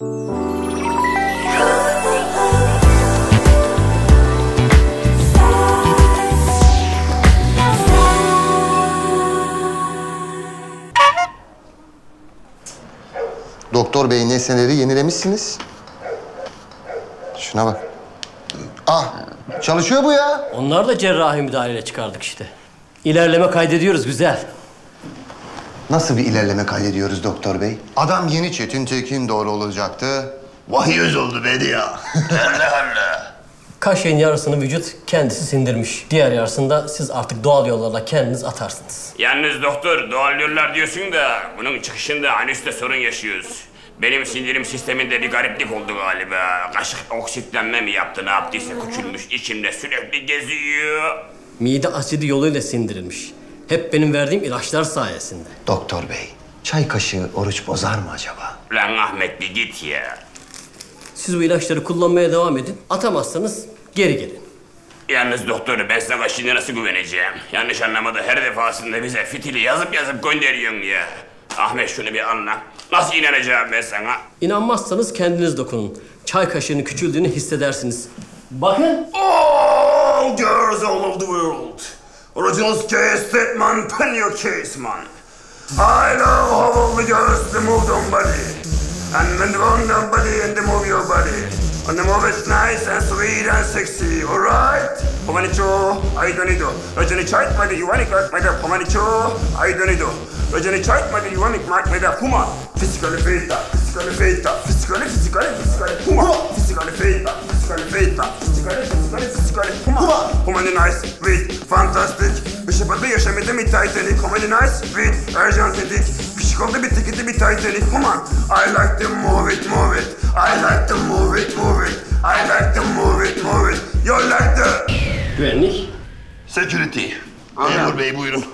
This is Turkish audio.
Doktor bey nesneleri yenilemişsiniz. Şuna bak. Ah çalışıyor bu ya. Onlar da cerrahi müdahaleyle çıkardık işte. İlerleme kaydediyoruz güzel. Nasıl bir ilerleme kaydediyoruz doktor bey? Adam yeni Çetin Tekin doğru olacaktı. Vahiy oldu bedi ya. Kaşığın yarısını vücut kendisi sindirmiş. Diğer yarısını da siz artık doğal yollarla kendiniz atarsınız. Yalnız doktor doğal yollar diyorsun da bunun çıkışında anüste sorun yaşıyoruz. Benim sindirim sisteminde bir gariplik oldu galiba. Kaşık oksitlenme mi yaptı ne yaptıysa küçülmüş içimde sürekli geziyor. Mide asidi yoluyla sindirilmiş. Hep benim verdiğim ilaçlar sayesinde. doktor bey çay kaşığı oruç bozar mı acaba? Lan Ahmet bir git ya. Siz bu ilaçları kullanmaya devam edin. Atamazsanız geri gelin. Yalnız doktor ben sana şimdi nasıl güveneceğim? Yanlış anlamadı her defasında bize fitili yazıp yazıp gönderiyorsun ya. Ahmet şunu bir anla. Nasıl inanacağım ben sana? İnanmazsanız kendiniz dokunun. Çay kaşığının küçüldüğünü hissedersiniz. Bakın. All girls all over the world. Original case man, pen your case man. I know how the girls they move their body. And when they move their body and they move your body. And they move it nice and sweet and sexy, alright? Pomanicho, I don't need to. Rajani chait madi, you want it like my Pomanicho, I don't need to. Rajani chait madi, you want it like my Puma. Physically fit, physically fit, physically, physically, physically, Puma. Physically fit, physically fit, physically, physically, Puma. Puma the nice, sweet, fantastic. Bir şey patlı yaşamadı mi Titanic? The nice, sweet, urgent dedik. Pişik bir tiketi bir Titanic. Come on. I like to move it, move it. I like to move it, move it. I like to move it, move it. You like the... Güvenlik. Security. Memur bey buyurun.